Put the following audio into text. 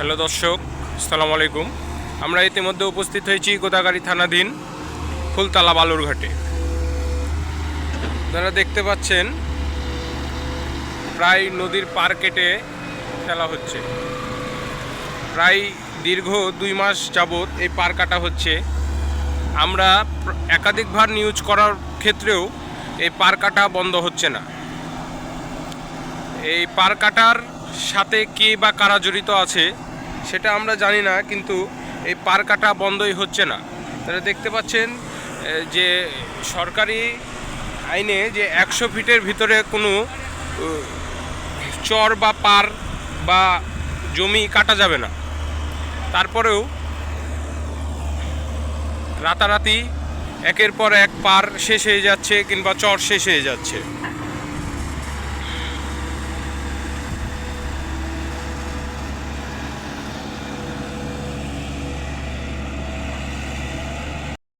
Hello দর্শক, আসসালামু আলাইকুম। আমরা ইতিমধ্যে উপস্থিত হয়েছি গোদাগাড়ি থানাধীন ফুলতলা বালুরঘাটে আপনারা দেখতে পাচ্ছেন, প্রায় নদীর পার কেটে ফেলা হচ্ছে। প্রায় দীর্ঘ দুই মাস যাবৎ এই পার কাটা হচ্ছে। আমরা একাধিকবার নিউজ করার ক্ষেত্রেও এই পার কাটা বন্ধ হচ্ছে না। এই পার কাটার সাথে কে বা কারা জড়িত আছে সেটা আমরা জানি না, কিন্তু এই পার কাটা বন্ধই হচ্ছে না। তাহলে দেখতে পাচ্ছেন যে সরকারি আইনে যে একশো ফিটের ভিতরে কোনো চর বা পার বা জমি কাটা যাবে না। তারপরেও রাতারাতি একের পর এক পার শেষ হয়ে যাচ্ছে কিংবা চর শেষ হয়ে যাচ্ছে।